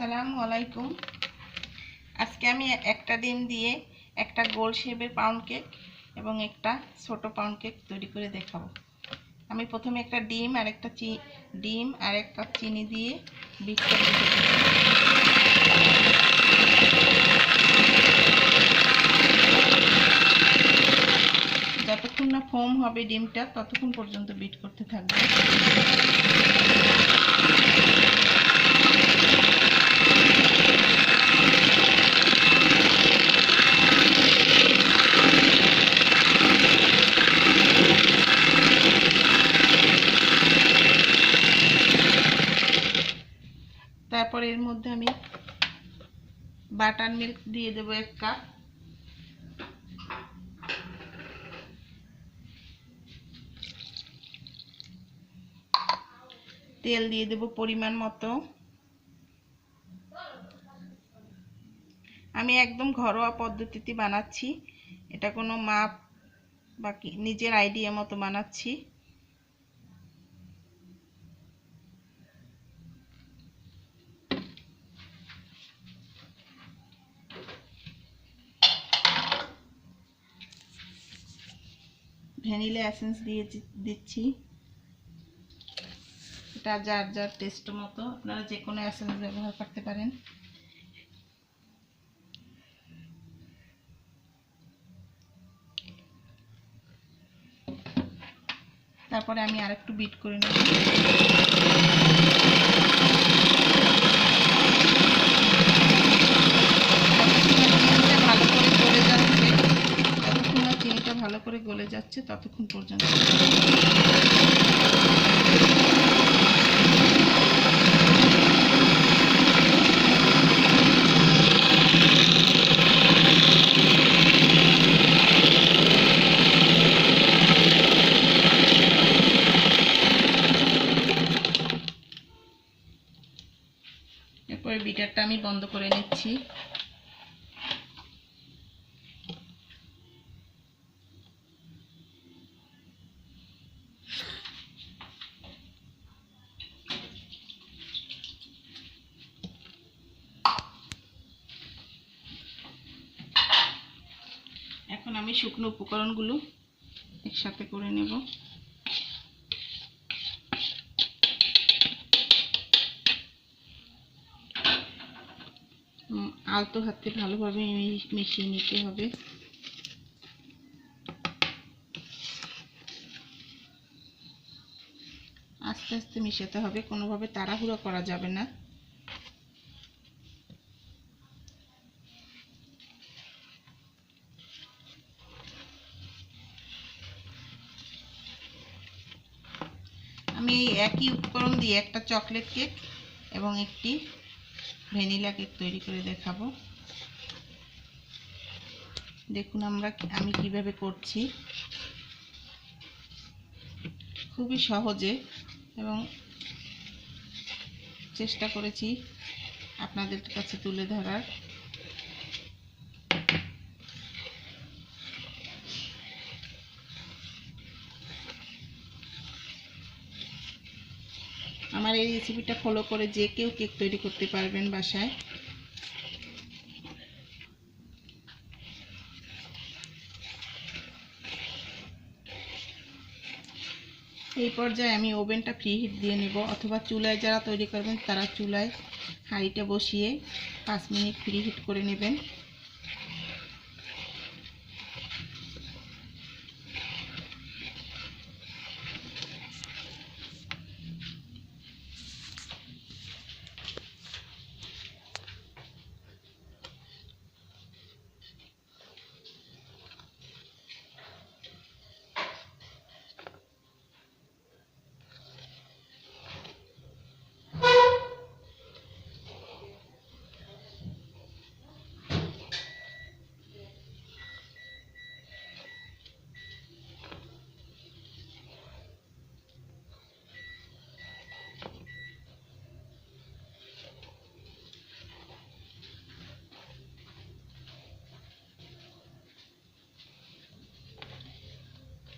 আসসালামু আলাইকুম। আজকে আমি একটা ডিম দিয়ে একটা গোল শেপের পাউন্ড কেক এবং একটা ছোট পাউন্ড কেক তৈরি করে দেখাবো। আমি প্রথমে একটা ডিম আর একটা চি ডিম আর এক কাপ চিনি দিয়ে বিট করে যতক্ষণ না ফোম হবে ডিমটা, ততক্ষণ পর্যন্ত বিট করতে থাকবে। তারপর এর মধ্যে আমি বাটার মিল্ক দিয়ে দেবো এক কাপ। তেল দিয়ে দেব পরিমাণ মতো। আমি একদম ঘরোয়া পদ্ধতিতে বানাচ্ছি। এটা কোনো মাপ বা নিজের আইডিয়া মতো বানাচ্ছি। ভ্যানিলা এসেন্স দিয়ে দিচ্ছি। এটা যার যার টেস্ট মতো। আপনারা যে কোনো এসেন্স ব্যবহার করতে পারেন। তারপরে আমি আরেকটু বিট করে নেব ভালো করে গলে যাচ্ছে যতক্ষণ না চিনিটা ভালো করে গলে যাচ্ছে ততক্ষণ পর্যন্ত। বিটারটা আমি বন্ধ করে নিচ্ছি। আমি শুকনো উপকরণগুলো একসাথে করে নেব। আলতো হাতে ভালোভাবে মিশিয়ে নিতে হবে। আস্তে আস্তে মিশাতে হবে, কোনোভাবে তাড়াহুড়ো করা যাবে না। একই উপকরণ দিয়ে একটা চকলেট কেক এবং একটি ভ্যানিলা কেক তৈরি করে দেখাবো। দেখুন আমরা আমি কীভাবে করছি। খুবই সহজে এবং চেষ্টা করেছি আপনাদের কাছে তুলে ধরার। আমার এই রেসিপিটা ফলো করে যে কেউ কেক তৈরি করতে পারবেন বাসায়। এই পর্যায়ে আমি ওভেনটা ফ্রি হিট দিয়ে নেব, অথবা চুলায় যারা তৈরি করবেন তারা চুলায় হাঁড়িটা বসিয়ে পাঁচ মিনিট ফ্রি হিট করে নেবেন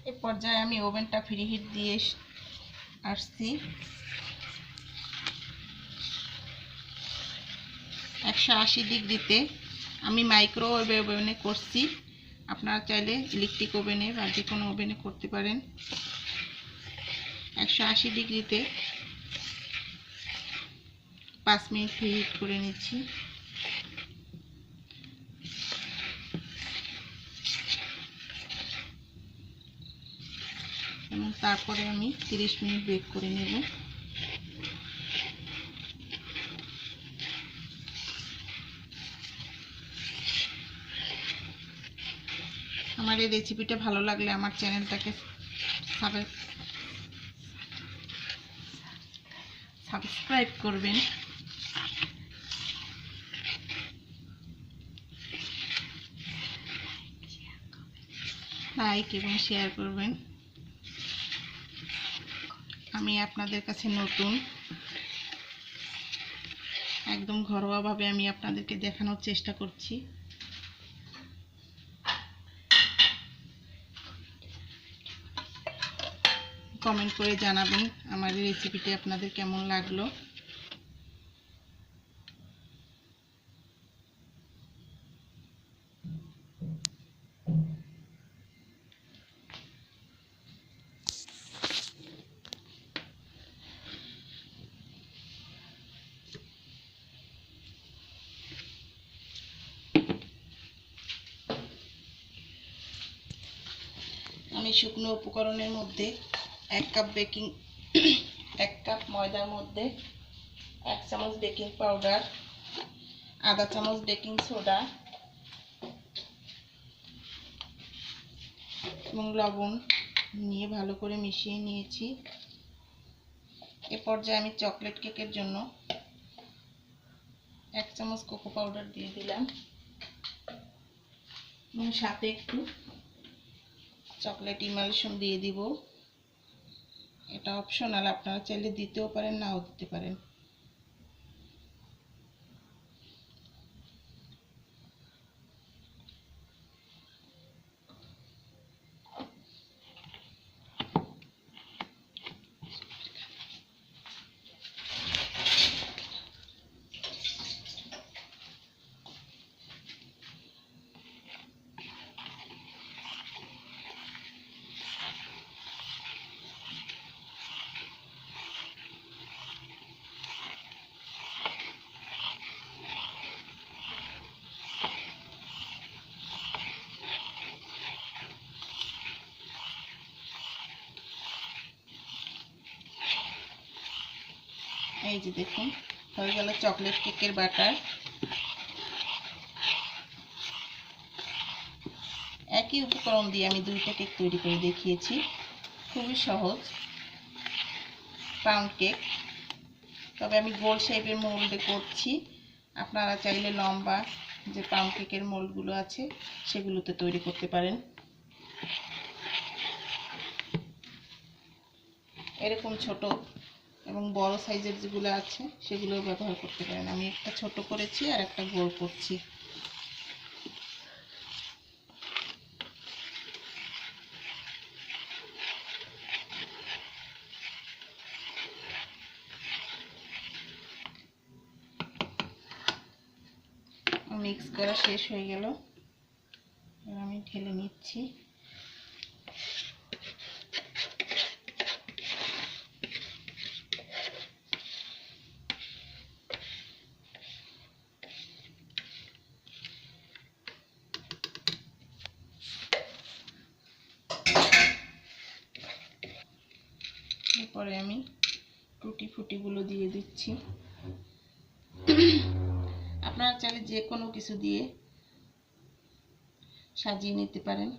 এ পর্যায়ে আমি ওভেনটা ফ্রি হিট দিয়ে আসছি। একশো আশি ডিগ্রিতে আমি মাইক্রোওয়েভ ওভেনে করছি। আপনারা চাইলে ইলেকট্রিক ওভেনে বা যে কোনো ওভেনে করতে পারেন। একশো আশি ডিগ্রিতে পাঁচ মিনিট ফ্রি হিট করে নিচ্ছি। তারপরে আমি তিরিশ মিনিট বেক করে নেব। আমার এই রেসিপিটা ভালো লাগলে আমার চ্যানেলটাকে সাবস্ক্রাইব করবেন। লাইক এবং শেয়ার করবেন। আমি আপনাদের কাছে নতুন। একদম ঘরোয়াভাবে আমি আপনাদেরকে দেখানোর চেষ্টা করছি। কমেন্ট করে জানাবেন আমার রেসিপিটি আপনাদের কেমন লাগল। আমি শুকনো উপকরণের মধ্যে এক কাপ বেকিং এক কাপ ময়দার মধ্যে এক চামচ বেকিং পাউডার আধা চামচ বেকিং সোডা এবং লবণ নিয়ে ভালো করে মিশিয়ে নিয়েছি। এ পর্যায়ে আমি চকলেট কেকের জন্য এক চামচ কোকো পাউডার দিয়ে দিলাম এবং সাথে একটু চকলেট ইমালশন দিয়ে দিব। এটা অপশনাল আপনারা চাইলে দিতেও পারেন নাও দিতে পারেন। এই যে দেখুন, হয়ে গেল চকলেট কেকের বাটার একই উপকরণ দিয়ে আমি দুইটা কেক তৈরি করে দেখিয়েছি। খুবই সহজ। পাউন্ড কেক তবে আমি গোল শেপের মোল্ডে করছি। আপনারা চাইলে লম্বা যে পাউন্ড কেকের মোল্ডগুলো আছে, সেগুলোতে তৈরি করতে পারেন। এরকম ছোট এবং বড় সাইজের যেগুলো আছে, সেগুলো ব্যবহার করতে পারেন। আমি একটা ছোট করেছি আর একটা গোল করছি। মিক্স করা শেষ হয়ে গেল। আমি ঢেলে নিচ্ছি। এরপরে আমি টুটি ফুটিগুলো দিয়ে দিচ্ছি। আপনারা চাইলে যে কোনো কিছু দিয়ে সাজিয়ে নিতে পারেন।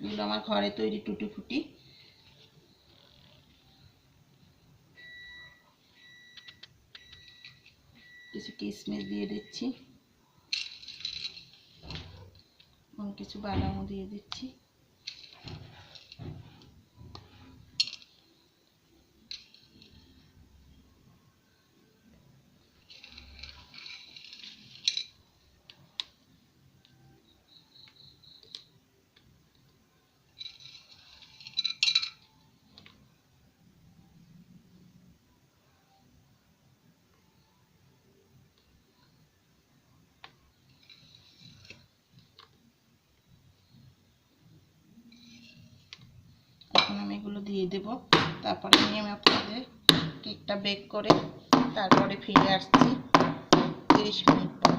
এগুলো আমার ঘরে তৈরি টুটি ফুটি। কিছু কিশমিশ দিয়ে দিচ্ছি। এবং কিছু বাদামও দিয়ে দিচ্ছি। দেব। তারপরে নিয়ে আমি আপনাদের কেকটা বেক করে তারপরে ফিরে আসছি তিরিশ মিনিট পর।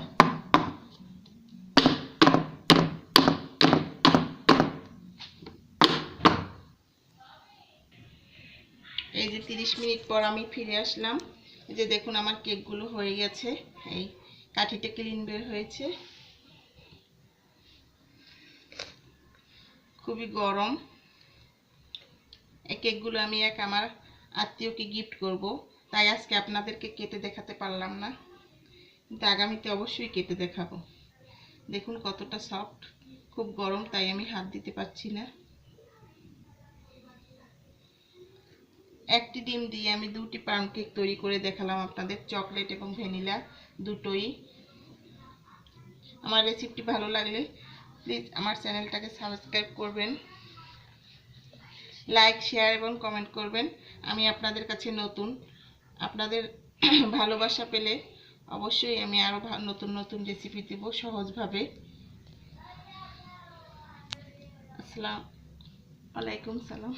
এই যে তিরিশ মিনিট পর আমি ফিরে আসলাম। এই যে দেখুন আমার কেকগুলো হয়ে গেছে। এই কাঠিটা ক্লিন বের হয়েছে। খুবই গরম। এই কেকগুলো আমি এক আমার আত্মীয়কে গিফট করব। তাই আজকে আপনাদেরকে কেটে দেখাতে পারলাম না। কিন্তু আগামীতে অবশ্যই কেটে দেখাবো। দেখুন কতটা সফট খুব গরম, তাই আমি হাত দিতে পারছি না। একটি ডিম দিয়ে আমি দুটি পাউন্ড কেক তৈরি করে দেখালাম আপনাদের। চকলেট এবং ভ্যানিলা দুটোই। আমার রেসিপিটি ভালো লাগলে প্লিজ আমার চ্যানেলটাকে সাবস্ক্রাইব করবেন। লাইক শেয়ার এবং কমেন্ট করবেন। আমি আপনাদের কাছে নতুন। আপনাদের ভালোবাসা পেলে অবশ্যই আমি আরও নতুন নতুন রেসিপি দেবো সহজভাবে। আসসালাম আলাইকুম সালাম।